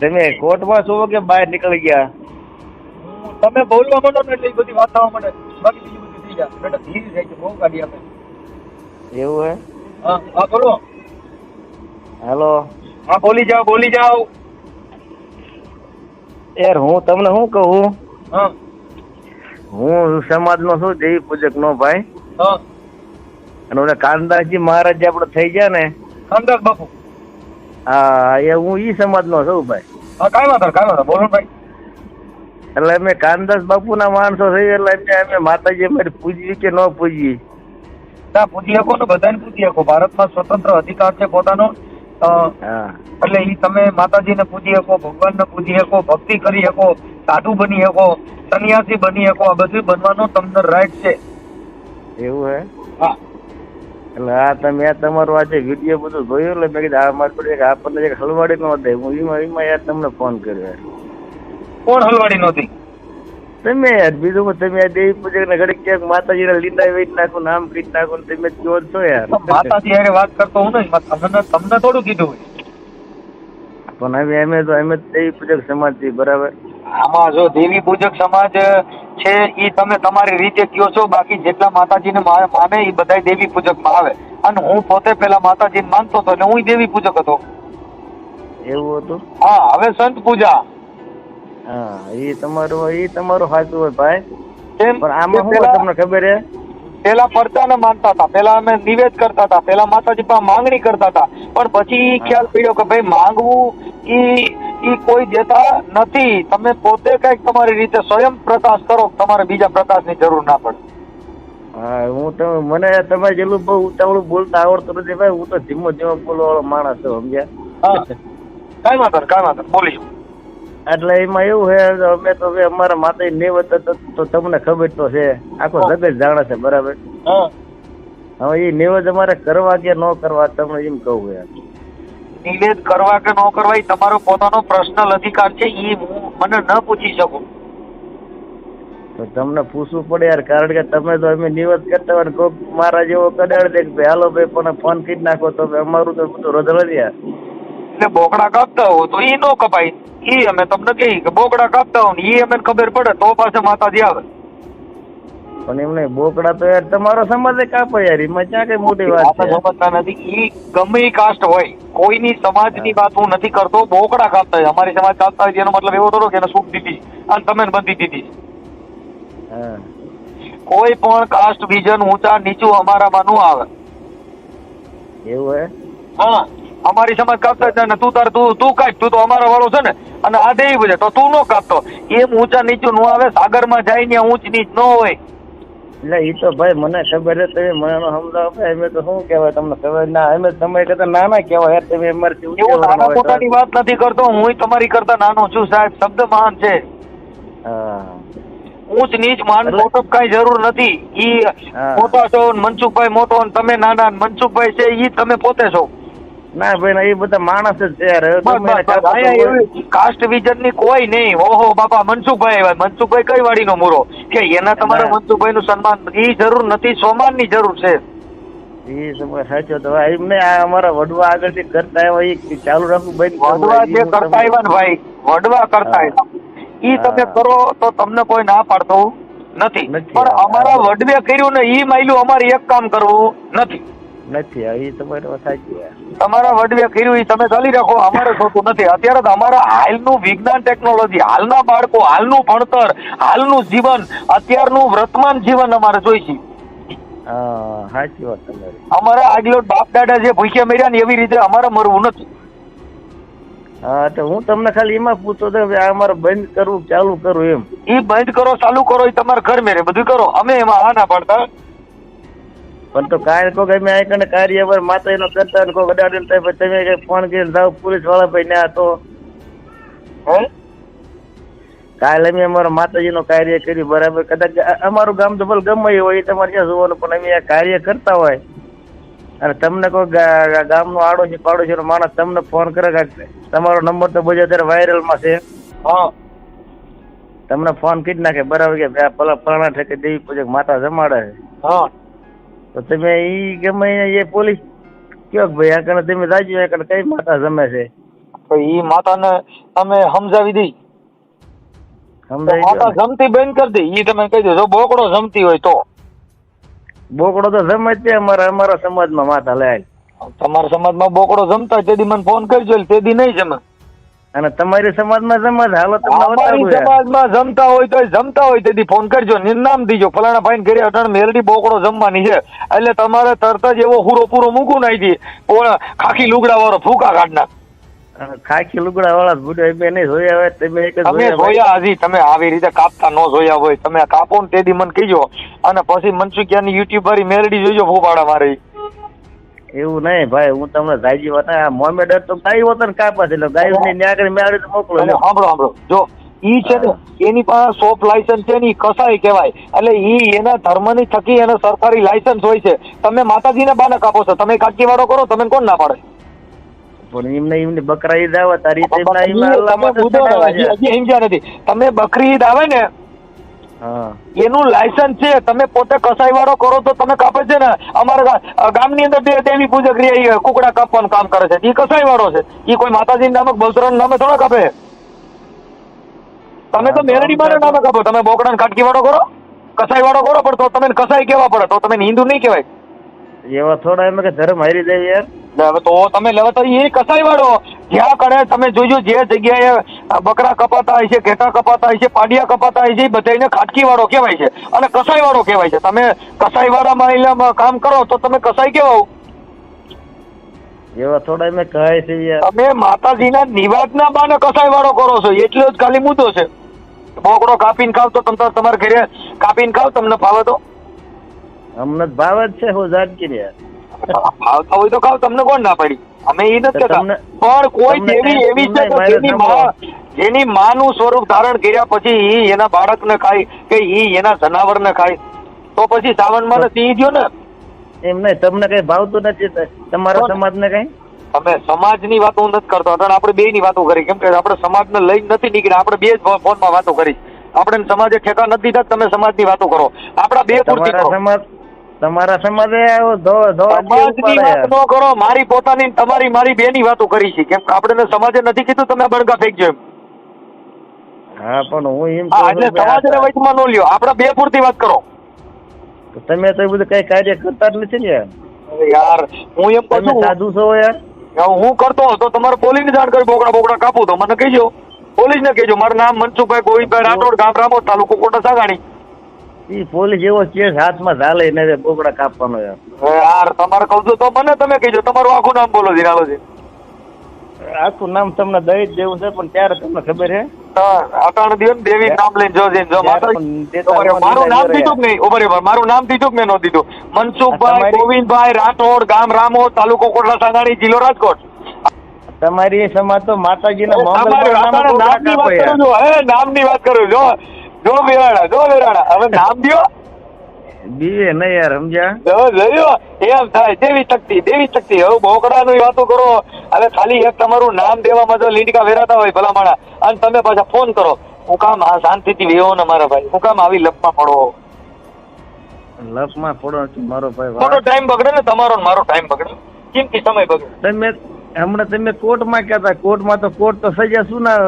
તમે કોર્ટમાં છો કે બહાર નીકળી ગયા? તમે બોલવા માંડો ને એટલે બધી વાત થવા માંડે. બાકી બીજું બધું થઈ જાય. બેટા ધીરે જાય છે બહુ ગાડી આપે. એવું હે? હા હા બોલો. હેલો. હા બોલી જાઓ બોલી જાઓ. યાર હું તમને શું કહું? હા. હું સમાજનો છું દેવી પૂજક નો ભાઈ. હા. અને કાનદાસજી મહારાજ જે આપણે થઈ ગયા ને કાનદાસ બાપુ. હા એ હું ઈ સમાજનો છું ભાઈ. હા કાંઈ વાંધો નહીં, કાંઈ વાંધો નહીં. બોલો ને ભાઈ. એટલે અમે કાનદાસ બાપુના માણસો થઈ એટલે એમને અમે માતાજી અમારી પૂજવી કે ન પૂજવી ના પૂજી શકો તો બધાને પૂજી શકો. ભારતમાં સ્વતંત્ર અધિકાર છે પોતાનો. અ, હા. એટલે ઈ તમે માતાજીને પૂજી શકો ભગવાનને પૂજી શકો ભક્તિ કરી શકો સાધુ બની શકો સંન્યાસી બની શકો આ બધું બનવાનો તમને રાઈટ છે. એવું હે? હા. એટલે આ તમે તમારો આજે વીડિયો બધું જોયું એટલે મેં કીધું આ મારી એક આપણને એક હલવાડી નો દે. હું એમાં એમાં યાર તમને ફોન કર્યો કોણ હલવાડી નહોતી? તમે યાર બીજું તમે આ દેવી પૂજક ને ઘડીક ક્યાંક માતાજીને લીંડા વેચી નાખું નામ કહી નાખું ને તમે કયો છો યાર. માતાજી હારે વાત કરતો હું નહીં તમને તમને થોડું કીધું પણ હવે અમે તો અમે દેવી પૂજક સમાજ છીએ બરાબર? આમાં જો દેવી પૂજક સમાજ છે એ તમે તમારી રીતે કયો છો બાકી જેટલા માતાજીને માને એ બધા દેવી પૂજકમાં આવે. અને હું પોતે પેલા માતાજીને માનતો હતો એટલે હું દેવી પૂજક હતો. એવું હતું? હા હવે સંત પૂજા. હા એ તમારું એ તમારું સાચું હોય ભાઈ. પણ આમાં શું તમને ખબર હે? પેલા પરચાને માનતા હતા પેલા અમે નિવેદ કરતા હતા પેલા માતાજી પાસે માંગણી કરતા હતા. પણ પછી ખ્યાલ પડ્યો કે ભાઈ માંગવું ઈ ઈ કોઈ દેતા નથી. તમે પોતે કંઈક તમારી રીતે સ્વયં પ્રકાશ કરો તમારે બીજા પ્રકાશની જરૂર ના પડે. હા હું તમે મને તમે જેટલું બહુ ઉતાવળું બોલતા આવડતું નથી ભાઈ. હું તો ધીમો ધીમો બોલવા વાળો માણસ છું સમજ્યા? કાંઈ વાંધો કાંઈ વાંધો બોલી એટલે એમાં એવું છે અમે તો હવે અમારા માતા નેવત તો તમને ખબર તો છે. આખો જગત જાણે છે બરાબર? હા. હવે એ નેવત અમારે કરવા કે ન કરવા તમને એમ કહું યાર નિવેદ કરવા કે ન કરવા એ તમારો પોતાનો પર્સનલ અધિકાર છે એ મને ન પૂછી શકું. તો તમને પૂછવું પડે યાર કારણ કે તમે તો અમે નિવેદ કરતા હોય કોક મારા જેવો કડાડ દે કે હાલો ભાઈ પણ ફોન કરી નાખો તો અમારું તો બધું યાર. એટલે બોકડા કાપતા હો તો ઈ નો કપાય. ઈ અમે તમને કહી કે બોકડા કાપતા હો ને ઈ અમે ખબર પડે તો પાસે માતાજી આવે. પણ એમને બોકડા તો યાર તમારો સમાજ કાપો યાર એમાં ક્યાં કઈ મોટી વાત છે? સમજતા નથી એ ગમે કાસ્ટ હોય કોઈની સમાજની વાત હું નથી કરતો બોકડા કાપતા હોય અમારી સમાજ કાપતા હોય એનો મતલબ એવો થોડો કે એને સુખ દીધી અને તમે બંધી દીધી. કોઈ પણ કાસ્ટ વિઝન ઊંચા નીચું અમારામાં નું આવે. એવું હે? હા અમારી સમાજ કાપતા છે ને તું તાર તું તું કાપ તું તો અમારા વાળો છે ને અને આ દેવી છે તો તું નો કાપતો. એમ ઊંચા નીચું નો આવે સાગરમાં જાય ને ઊંચ નીચ નો હોય. એટલે એ તો ભાઈ મને ખબર છે તમે મને સમજાવો ભાઈ. અમે તો શું કહેવાય તમને ખબર? ના અમે તમે કરતા નાના કહેવાય યાર તમે અમારથી એવું નાના હોય વાત નથી કરતો હું તમારી કરતા નાનો છું સાહેબ શબ્દ મહાન છે. ઊંચ નીચ માન મોટો કઈ જરૂર નથી. ઈ. મોટા છો મનસુખભાઈ મોટો તમે નાના મનસુખભાઈ છે ઈ તમે પોતે છો. ના ભાઈ ના એ બધા માણસ જ છે કાસ્ટ વિઝનની કોઈ નહીં. ઓહો બાપા મનસુખભાઈ આવ્યા. મનસુખભાઈ કઈ વાડીનો મૂરો? કે એના તમારા મનસુખભાઈ નું સન્માન? એ જરૂર નથી સોમાનની જરૂર છે. એ સમય સાચો તો એમને આ અમારા વડવા આગળથી કરતા આવ્યા એ ચાલુ રાખવું બંધ વડવા ઈ જે કરતા આવ્યા ને ભાઈ વડવા કરતા આવ્યા. ઈ તમે કરો તો તમને કોઈ ના પાડતો નથી. નથી. પણ અમારા વડવે કર્યું ને ઈ માયલું અમારે એક કામ કરવું નથી. નથી હા, એ તમારી સાચી તમારા વડવે કર્યું એ તમે ચાલી રાખો અમારે થતું નથી. અત્યારે તો અમારા હાલનું વિજ્ઞાન ટેકનોલોજી હાલના બાળકો હાલનું ભણતર હાલનું જીવન અત્યારનું વર્તમાન જીવન અમારે જોઈશે હા સાચી વાત તમારી. અમારા આગલો બાપ દાદા જે ભૂખ્યા મર્યા ને એવી રીતે અમારે મરવું નથી. હા તો હું તમને ખાલી એમાં પૂછતો હતો કે અમારે બંધ કરવું ચાલુ કરવું એમ. એ બંધ કરો ચાલુ કરો એ તમારે ઘર મેરે. બધું કરો. અમે એમાં હા ના પાડતા. પણ તો કાંઈ કોઈ અમે આ કને કાર્ય પર માતા એનો કરતા ને કોઈ અડાડીને થાય તમે કઈ ફોન કરીને જાવ પોલીસવાળા ભાઈ ના તો કાલે અમે અમારા માતાજીનું કાર્ય કર્યું બરાબર. કદાચ અમારું ગામ તો ભલે ગમે હોય એ તમારે ક્યાં જોવાનું પણ અમે આ કાર્ય કરતા હોય. અને તમને કોઈ ગામનો આડોશી પાડોશીનો માણસ તમને ફોન કરે કે તમારો નંબર તો બધો અત્યારે વાયરલમાં છે. હા. તમને ફોન કરી નાખે બરાબર કે પેલા ફલાણા ઠેકે દેવી પૂજક માતા જમાડે. છે હા. તો તમે એ ગમે એ પોલીસ કયો કે ભાઈ આ તમે જાજો આ કઈ માતા જમે છે? તો એ માતાને તમે સમજાવી દઈ માતા જમતી બંધ કરી દે. ઈ તમે કહી દો જો બોકડો જમતી હોય તો. બોકડો તો જમે છે અમારા અમારા સમાજમાં માતા લે તમારા સમાજમાં બોકડો જમતા હોય તેદી મને ફોન કરજો તેદી નહીં જમે. અને તમારી સમાજમાં જમે હાલો. સમાજમાં જમતા હોય તો જમતા હોય તેથી ફોન કરજો નિર્નામ દીજો. ફલાણા ભાઈ ઘરે અટણ મેલડી બોકડો જમવાની છે. એટલે તમારે તરત જ એવો હુરો પૂરો મૂકું નાખી ખાખી લુગડા વાળો ફૂકા કાઢના અને ખાખી લુગડા વાળા ભૂડે બે નહીં જોયા હોય તમે એક તમે જોયા હજી તમે આવી રીતે કાપતા ન જોયા હોય. તમે કાપો ને તેથી મને કહીજો. અને પછી મનસુખિયાની યુટ્યુબ વાળી મેલડી જોઈજો ફૂફાડા મારે. એવું નહીં ભાઈ હું તમને જાજી વાત આ મોમેડ તો ગાયું હતો ને કાપા છે એટલે ગાય ને ન્યા કરી મેળવી તો મોકલો. સાંભળો સાંભળો. જો ઈ છે ને એની પાસે સોપ લાયસન્સ છે ને ઈ કસાઈ કહેવાય. એટલે ઈ એના ધર્મની થકી એને સરકારી લાયસન્સ હોય છે. તમે માતાજીને બાને કાપો છો. તમે કાકીવાડો કરો તમે કોણ ના પાડે? પણ એમને એમને બકરા ઈદ આવે તારી રીતે તમે ને, બકરી ઈદ આવે ને એનું લાયસન્સ છે. તમે પોતે કસાઈ વાળો કરો તો તમે કાપે છે ને? અમારા ગામની અંદર બે દેવી પૂજક રહી કુકડા કાપવાનું કામ કરે છે. ઈ કસાઈ વાળો છે. એ કોઈ માતાજી નામક બલતરણ નામે થોડા કાપે? તમે તો મેરડી મારે નામે કાપો. તમે બોકડા કાટકી વાળો કરો? કસાઈ વાળો કરો પણ તો તમે કસાઈ કેવા પડે? તો તમે હિન્દુ નહીં કહેવાય. એવા થોડા એમ કે ધર્મ હારી જાય યાર. તો તમે લેવા તો એ કસાઈ વાળો. જ્યાં કડે તમે જોજો જે જગ્યાએ બકરા કપાતા હોય છે ઘેટા કપાતા હોય છે પાડિયા કપાતા હોય છે એ બધાને ખાટકી વાળો કહેવાય છે. અને કસાઈ વાળો કહેવાય છે. તમે કસાઈ વાળામાં કામ કરો તો તમે કસાઈ કેવાઓ એવા થોડા મેં કહે છે યાર. તમે માતાજીના નિવાસના બાને કસાઈ વાળો કરો છો. એટલો જ ખાલી મુદ્દો છે. બોકડો કાપીને ખાવ તો તમે તમારા ઘરે કાપીને ખાવ તમને ભાવે તો? અમને ભાવ જ છે હું જાટકી યાર. ભાવતા હોય તો ખાવ તમને કોણ ના પડી? અમે એ નથી કહેતા પણ કોઈ દેવી એવી છે કે જેની. માં જેની માનું સ્વરૂપ ધારણ કર્યા પછી ઈ એના બાળકને ખાય કે ઈ એના જનાવરને ખાય. તો પછી સાવનમાં ને સિંહ ગયો ને. એમ નહીં તમને કઈ ભાવતું નથી તમારા? સમાજને કઈ? અમે સમાજની વાતો નથી કરતો. અટણ આપણે બે ની વાતો કરી. કેમ કે આપણે સમાજને લઈને નથી નીકળ્યા. આપણે બે જ ફોનમાં વાતો કરી. આપણે સમાજે ઠેકા નથી દીધા તમે સમાજની વાતો કરો. આપણા બે પૂરતી કરો. સમાજ તમારા સમાજે કરો. મારી પોતાની તમારી મારી બે ની વાતો કરી છે. કેમ કે આપણે સમાજે નથી કીધું તમે બળગા ફેંકજો એમ. હા પણ હું એમ એટલે સમાજને વચમાં ન લ્યો. આપણે બે પૂરતી વાત કરો. તમે તો બધું કઈ કાર્ય કરતા જ નથી ને યાર. હું એમ કહું છું સાધુ છો યાર. હું કરતો તો તમારે પોલીસને જાણ કરી બોકડા બોકડા કાપું તો. મને કહેજો. પોલીસને કહેજો. મારું નામ મનસુખભાઈ ગોવિંદભાઈ રાઠોડ ગામ રામોદ તાલુકો કોટા સાગાણી. ઈ પોલીસ એવો કેસ હાથમાં ઝાલે એને બોકડા કાપવાનો યાર તમારે કહું છું તો મને તમે કહેજો. તમારું આખું નામ બોલો દિનાલો આખું નામ તમને દઈ જ દેવું છે પણ ત્યારે તમને ખબર છે? અટાણ દિવસ દેવી નામ લઈને જો જો. મારું નામ દીધું નહીં? ઊભા રહ્યો. મારું નામ દીધું મેં ન દીધું. મનસુખભાઈ ગોવિંદભાઈ રાઠોડ ગામ રામો તાલુકો કોટલા સાંગાણી જિલ્લો રાજકોટ. તમારી સમાજ તો માતાજીના નામની વાત કરું છું. હે નામની વાત કરું જો જો વેરાણા જો વેરાણા. હવે નામ દ્યો. બીવે નહીં યાર સમજ્યા? જો જોયો? એમ થાય દેવી શક્તિ દેવી શક્તિ હવે બોકડાની વાતો કરો. હવે ખાલી એક તમારું નામ દેવામાં જો લીંડકા વેરાતા હોય ભલા માણા અને તમે પાછા ફોન કરો. હું કામ આ શાંતિથી વેવો ને મારા ભાઈ. હું કામ આવી લપમાં પડો. લપમાં પડો મારો ભાઈ ખોટો ટાઈમ બગડે ને તમારો ને મારો ટાઈમ બગડે. કિંમતી સમય બગડે? હમણાં તમે કોર્ટમાં કહેતા કોર્ટમાં તો કોર્ટ તો સજા શું ના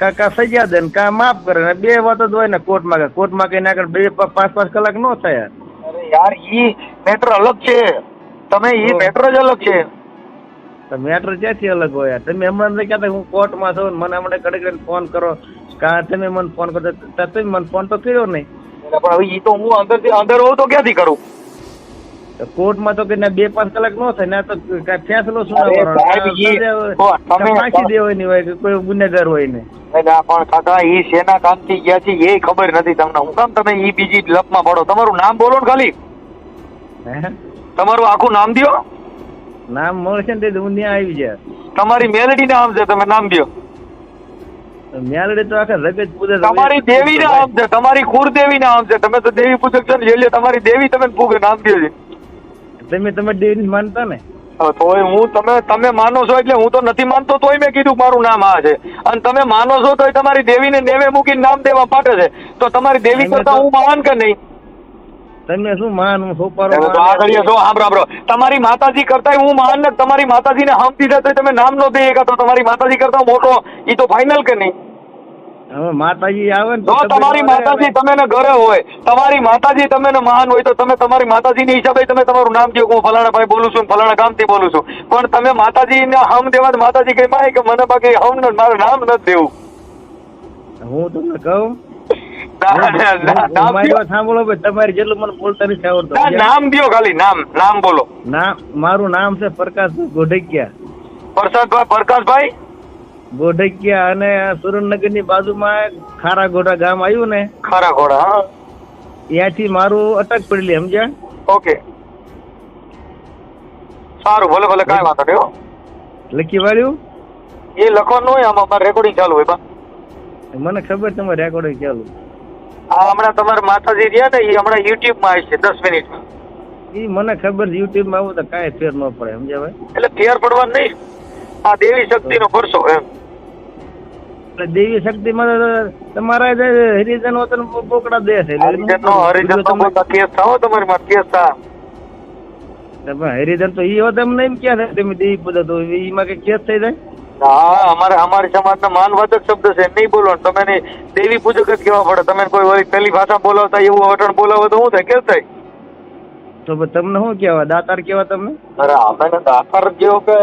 કા કા સજા દે ને કા માફ કરે ને બે વાતો જ હોય ને કોર્ટમાં કે કોર્ટમાં કઈ આગળ બે પાંચ પાંચ કલાક નો થાય. અરે યાર ઈ મેટર અલગ છે. તમે ઈ. મેટર જ અલગ છે. મેટર ક્યાંથી અલગ હોય? તમે હમણાં કહેતા હું કોર્ટમાં છું મને હમણાં કડક ફોન કરો. કા તમે મને ફોન કરો? તમે મને ફોન તો કર્યો નહીં. પણ હવે ઈ તો હું અંદરથી અંદર હોઉં તો ક્યાંથી કરું? કોર્ટમાં તો કે બે પાંચ કલાક નો થાય ને તો કઈ ફેસલો શું ફાંસી દેવાની હોય કે કોઈ ગુનેગાર હોય ને. પણ કાકા એ સેના કામથી ગયા છે એ ખબર નથી તમને. હું કામ તમે એ બીજી લપમાં પડો. તમારું નામ બોલો ને ખાલી. તમારું આખું નામ દો નામ મળશે ને હું ત્યાં આવી જાય તમારી મેલડી નામ છે તમે નામ દ્યો. મેલડી તો આખા જગત પૂજે તમારી દેવી નામ છે તમારી કુળદેવી નામ છે. તમે તો દેવી પૂજક છો ને એટલે તમારી દેવી તમે પૂગે નામ દો છે. તમે તમે ડેરી માનતા ને? તોય હું તમે તમે માનો છો એટલે હું તો નથી માનતો તોય મેં કીધું મારું નામ આ છે. અને તમે માનો છો તોય તમારી દેવીને નેવે મૂકીને નામ દેવા પાટે છે. તો તમારી દેવી કરતા હું મહાન કે નહીં? તમને શું માન હું સોપારો આગળ જો સાંભળો સાંભળો તમારી માતાજી કરતા હું મહાન ને તમારી માતાજીને હમ દીધા તો તમે નામ નો દે તો તમારી માતાજી કરતા મોટો ઈ તો ફાઇનલ કે નહીં? હવે માતાજી આવે ને જો તમારી માતાજી તમે ને ઘરે હોય તમારી માતાજી તમે ને મહાન હોય તો તમે તમારી માતાજીની હિસાબે તમે તમારું નામ કહો હું ફલાણા ભાઈ બોલું છું ફલાણા ગામથી બોલું છું. પણ તમે માતાજીને હમ દેવા માતાજી કઈ માય કે મને બાકી હમ ને મારું નામ નથી દેવું. હું તમને કહું? ના, ના, ના, ના, નામ દ્યો ખાલી નામ નામ બોલો. નામ મારું નામ છે પ્રકાશભાઈ ગોઢકિયા. પ્રસાદભાઈ પ્રકાશભાઈ? ગોઢકિયા અને સુરેન્દ્રનગરની બાજુમાં ખારા ગોઢા ગામ આવ્યું ને? ખારા હા. ત્યાંથી મારું અટક પડેલી સમજ્યા? ઓકે. સારું ભલે ભલે કાંઈ વાંધો નહીં લખી વાળ્યું? એ લખવાનું હોય આમાં અમારે રેકોર્ડિંગ ચાલુ હોય બા મને ખબર તમારે રેકોર્ડિંગ ચાલુ. આ હમણાં તમારા માતાજી રહ્યા ને એ હમણાં યુટ્યુબમાં છે દસ મિનિટમાં. એ મને ખબર યુટ્યુબમાં આવું તો કાંઈ ફેર ન પડે સમજ્યા ભાઈ? એટલે ફેર પડવાનું નહીં. આ દેવી શક્તિનો ભરસો એમ. એટલે દેવી શક્તિ માં તમારા હરિજન બોકડા દે છે. હરિજન તો ઈ હોત એમ ક્યાં થાય? તમે દેવી પૂજા તો એમાં કઈ કેસ થઈ જાય? હા અમારે અમારી સમાજના માનવાચક શબ્દ છે નહીં બોલવાનું. તમે દેવી પૂજક જ કેવા પડે. તમે કોઈ પેલી ભાષા બોલાવતા એવું વટણ બોલાવો તો શું થાય? કેસ થાય. તો તમને શું કેવા દાતાર કેવા તમને? અરે અમે દાતાર જેવો કે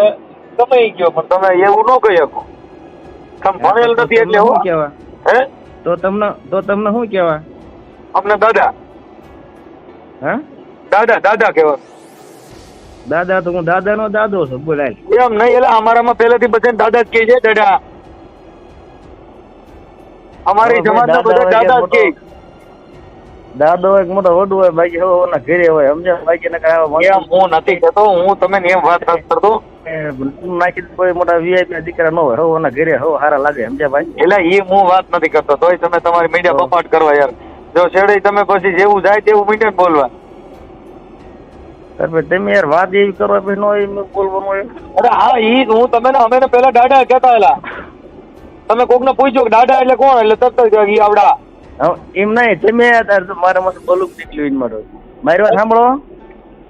તમે ગયો પણ તમે એવું ન કહી શકો. તમે ભણેલ નથી એટલે હું? કહેવા? હે? તો તમને તો તમને શું કહેવા? અમને દાદા. હા? દાદા દાદા કહેવા. દાદા તો હું દાદાનો દાદો છું બોલાય. એમ નહીં એટલે અમારામાં પહેલેથી બધા દાદા જ કહે છે દાદા. અમારી જમાતના દાદા બધા દાદા જ કે કહે. દાદો હોય કે મોટો વડું હોય બાકી હવે ઘરે હોય સમજ્યા? બાકી હું નથી કહેતો હું તમે એમ વાત કરતો. નાખી મોટા વીઆઈપી દીકરા ન હોય હવે ઘરે હવે સારા લાગે સમજ્યા ભાઈ એટલે એ હું વાત નથી કરતો. તોય તમે તમારી મીડિયા બપાટ કરવા યાર. જો છેડે તમે પછી જેવું જાય તેવું મીડિયા બોલવા. તાર તમે યાર વાત એવી કરો પછી નો એમ બોલવાનું હોય. અરે હા ઈ હું તમે ને અમે પેલા દાડા કહેતા એલા. તમે કોકને પૂછ્યો કે દાડા એટલે કોણ? એટલે તરત જ ઈ આવડા. એમ નહીં તમે મારા મત બોલું નીકળ્યું મારો. મારી વાત સાંભળો.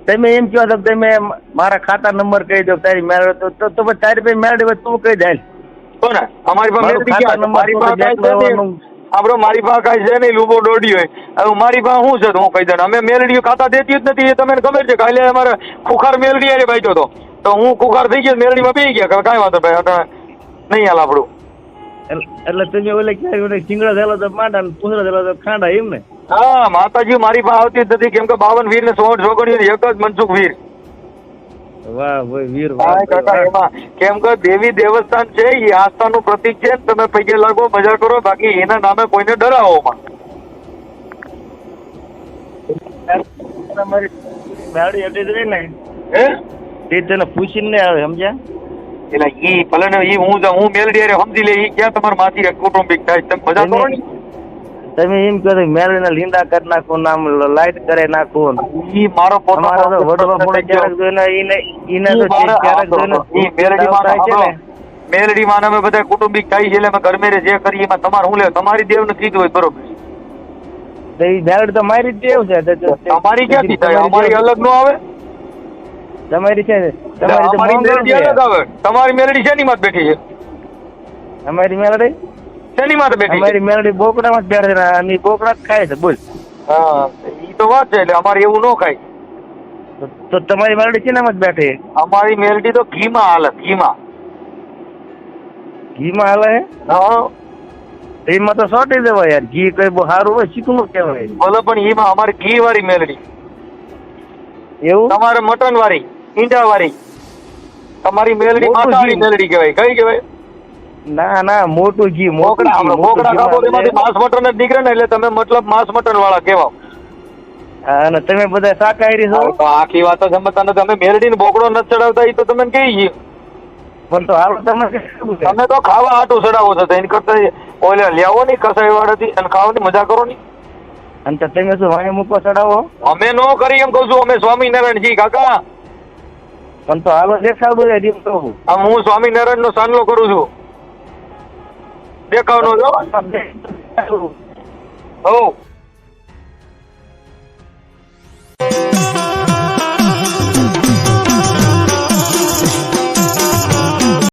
તમે એમ કહો તો તમે મારા ખાતા નંબર કહી દો તારી મેળવે તો તો પછી તારી પાસે મેળવે તું કહી દે કોને? અમારી પાસે મારું પાસે કાંઈ છે નહીં. આવવાનું. આપણો મારી પાસે કાંઈ છે નહીં લૂબો દોડી હોય. હવે મારી પાસે શું છે તો હું કહી દઉં. અમે મેલડીઓ ખાતા દેતી જ નથી એ તમને ખબર છે કાલે અમારે ખુખાર મેલડી હારે ભાઈ તો. હું ખુખાર થઈ ગયો મેલડીમાં પી ગયા. કાંઈ વાંધો ભાઈ નહીં હાલ આપણું. એટલે- તમે ઓલે ક્યાંય શિંગડા થયેલો તો માંડા ને પૂંછડા થયેલો તો ખાંડા એમ ને? હા માતાજી મારી પાસે આવતી જ નથી કેમ કે બાવન વીર ને સોળ સોગણી એક જ મનસુખ વીર. વાહ ભાઈ વીર વાહ કેમ કે દેવી દેવસ્થાન છે એ આસ્થાનું પ્રતીક છે તમે પૈકે લાગો મજા કરો બાકી એના નામે કોઈને ડરાવો માં તમારી હતી ને? હે? તે તને પૂછીને આવે સમજ્યા? એટલે ઈ ભલે ને ઈ હું હું મેલડી સમજી લે ઈ ક્યાં તમારા માથી કુટુંબિક થાય તમે મજા કરો ને તમે એમ કહો મેળવીને લીંડા કરી નાખું નામ લાઈટ કરે નાખું. ઈ મારો પોતાનો વડવા પડે ક્યારેક જોઈને ઈને ઈને તો ક્યારેક જોઈને ઈ મેલડી માં થાય છે ને. મેલડી માં અમે બધા કુટુંબિક થાય છે એટલે અમે ઘરમેરે જે કરીએ એમાં તમારે હું લે તમારી દેવ ને કીધું હોય બરોબર. તો ઈ મેળવી તો મારી દેવ છે તો- તો- અમારી ક્યાંથી થાય? અમારી અલગ નો આવે? તમારી છે તમારી મેલડી અલગ આવે. તમારી મેલડી શેની માં બેઠી છે? અમારી મેલડી? શેની માં બેઠી અમારી મેલડી બોકડા માં બેઠે છે બોકડા જ ખાય છે બોલ. હા ઈ તો વાત છે એટલે અમારે એવું ન ખાય. તો- તમારી મેલડી શેનામાં જ બેઠે અમારી મેલડી તો ઘીમાં હાલે ઘીમાં. ઘીમાં હાલે હા? એમાં તો સોટી દેવાય યાર ઘી કઈ બહુ સારું હોય ચીકણું કહેવાય. ભલે પણ એમાં અમારી ઘી વાળી મેલડી. એવું? તમારે મટન વાળી ઈંડા વાળી તમારી મેલડી માતાવાળી મેલડી કહેવાય. કઈ કહેવાય? ના ના મોટું ઘી મોકડા મોકડા એમાંથી માંસ મટન જ નીકળે ને એટલે તમે મતલબ માંસ મટન વાળા કહેવાઓ. અને તમે બધા શાકાહારી છો? તો આખી વાત જ સમજતા નથી. અમે મેલડી ને બોકડો નથી ચડાવતા એ તો તમે કહી છીએ પણ તો હાલ તમે તમે તો ખાવા આટું ચડાવો છો એની કરતા ઓલે લેવો નહીં કસાઈ વાળાથી અને ખાવાની મજા કરો નહીં. અને તમે શું વાણી મૂકો ચડાવો? અમે નો કરી એમ કહું છું અમે સ્વામિનારાયણજી કાકા. પણ તો હાલો દેખાડું છે એમ કહું આમ હું સ્વામિનારાયણ નો સાનલો કરું છું. દેખાવનો જો. હો.